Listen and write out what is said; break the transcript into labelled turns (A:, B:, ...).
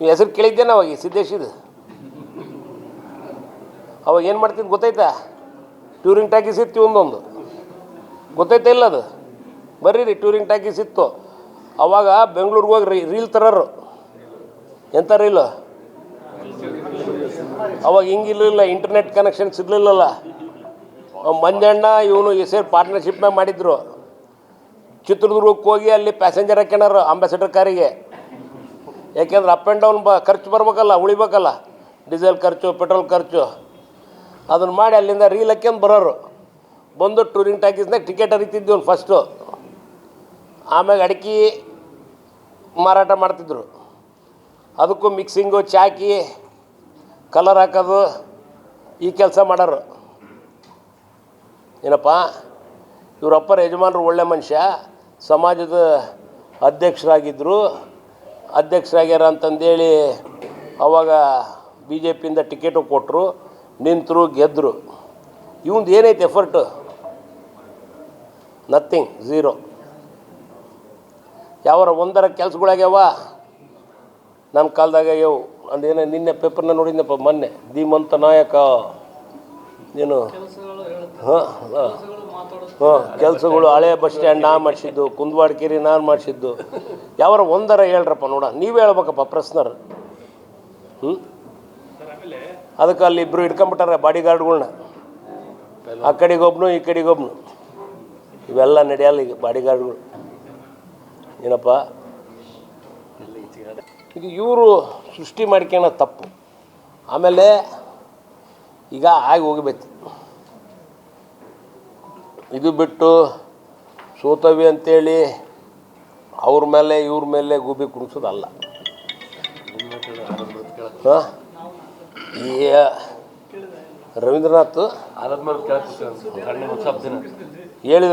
A: ಈ ಹೆಸರು ಕೇಳಿದ್ದೇನೆ ಅವಾಗ, ಈ ಅವಾಗ ಏನು ಮಾಡ್ತಿದ್ದು ಗೊತ್ತಾಯ್ತಾ? ಟೂರಿಂಗ್ ಟ್ಯಾಕಿಸ್ ಇತ್ತು ಒಂದೊಂದು. ಗೊತ್ತಾಯ್ತಾ ಇಲ್ಲ ಅದು? ಬರ್ರಿ ರೀ ಟೂರಿಂಗ್ ಟ್ಯಾಕಿಸ್ ಇತ್ತು ಅವಾಗ ಬೆಂಗ್ಳೂರಿಗೆ ಹೋಗಿ ರೀ ರೀಲ್ ತರೋರು. ಎಂಥ ರೀಲು? ಅವಾಗ ಹಿಂಗಿರಲಿಲ್ಲ ಇಂಟರ್ನೆಟ್ ಕನೆಕ್ಷನ್ ಸಿಗ್ಲಿಲ್ಲಲ್ಲ. ಅವ್ ಮಂಜಣ್ಣ, ಇವನು ಸೇರಿ ಪಾರ್ಟ್ನರ್ಶಿಪ್ನಾಗ ಮಾಡಿದ್ರು. ಚಿತ್ರದುರ್ಗಕ್ಕೆ ಹೋಗಿ ಅಲ್ಲಿ ಪ್ಯಾಸೆಂಜರ್ ಹಾಕ್ಯಣರು ಅಂಬಾಸಿಡರ್ ಕಾರಿಗೆ. ಯಾಕೆಂದ್ರೆ ಅಪ್ ಆ್ಯಂಡ್ ಡೌನ್ ಬ ಖರ್ಚು ಬರ್ಬೇಕಲ್ಲ, ಉಳಿಬೇಕಲ್ಲ. ಡೀಸೆಲ್ ಖರ್ಚು, ಪೆಟ್ರೋಲ್ ಖರ್ಚು. ಅದನ್ನು ಮಾಡಿ ಅಲ್ಲಿಂದ ರೀಲ್ ಹಾಕ್ಯಂದು ಬರೋರು. ಬಂದು ಟೂರಿಂಗ್ ಟಾಕೀಸ್ನಾಗ ಟಿಕೆಟ್ ಹರಿತಿದ್ವಿ ಅವ್ನು ಫಸ್ಟು ಆಮ್ಯಾಗ ಅಡಿಕೆ ಮಾರಾಟ ಮಾಡ್ತಿದ್ರು. ಅದಕ್ಕೂ ಮಿಕ್ಸಿಂಗು ಚಾಕಿ ಕಲರ್ ಹಾಕೋದು ಈ ಕೆಲಸ ಮಾಡೋರು. ಏನಪ್ಪ ಇವರಪ್ಪರ ಯಜಮಾನರು ಒಳ್ಳೆ ಮನುಷ್ಯ, ಸಮಾಜದ ಅಧ್ಯಕ್ಷರಾಗಿದ್ದರು ಅಧ್ಯಕ್ಷರಾಗ್ಯಾರ ಅಂತಂದೇಳಿ ಅವಾಗ ಬಿ ಜೆ ಪಿಯಿಂದ ಟಿಕೆಟು ಕೊಟ್ಟರು ನಿಂತರು ಗೆದ್ದರು ಇವಂದು ಏನೈತೆ ಎಫರ್ಟು ನಥಿಂಗ್ ಝೀರೋ ಯಾವರ ಒಂದರ ಕೆಲಸಗಳಾಗ್ಯಾವ? ನನ್ನ ಕಾಲದಾಗ ಯವು ಅದೇನೋ ನಿನ್ನೆ ಪೇಪರ್ನ ನೋಡಿದ್ನಪ್ಪ ಮೊನ್ನೆ. ಧೀಮಂತ ನಾಯಕ, ನೀನು ಹಾಂ ಹಾಂ. ಕೆಲಸಗಳು ಹಳೆ ಬಸ್ ಸ್ಟ್ಯಾಂಡ್ ನಾ ಮಾಡಿಸಿದ್ದು ಕುಂದವಾಡ್ಕೇರಿ ನಾನು ಮಾಡಿಸಿದ್ದು. ಯಾವಾರ ಒಂದರ ಹೇಳ್ರಪ್ಪ ನೋಡ, ನೀವೇ ಹೇಳ್ಬೇಕಪ್ಪ ಪ್ರಶ್ನರ್. ಹ್ಞೂ ಅದಕ್ಕೆ ಅಲ್ಲಿ ಇಬ್ಬರು ಹಿಡ್ಕೊಂಬಿಟ್ಟಾರೆ ಬಾಡಿ ಗಾರ್ಡ್ಗಳನ್ನ ಆ ಕಡೆಗೊಬ್ನು, ಈ ಕಡೆಗೊಬ್ನು. ಇವೆಲ್ಲ ನಡೆಯಲ್ಲ ಈಗ ಬಾಡಿ ಗಾರ್ಡ್ಗಳು ಏನಪ್ಪ? ಇದು ಇವರು ಸೃಷ್ಟಿ ಮಾಡ್ಕೊಳ್ಳೋ ತಪ್ಪು. ಆಮೇಲೆ ಈಗ ಆಗಿ ಹೋಗಬೇಕು. ಇದು ಬಿಟ್ಟು ಸೋತವಿ ಅಂತೇಳಿ ಅವ್ರ ಮೇಲೆ ಇವ್ರ ಮೇಲೆ ಗೂಬಿ ಕುಣಿಸೋದಲ್ಲ ಈ ರವೀಂದ್ರನಾಥ್ ಹೇಳಿದ್ರು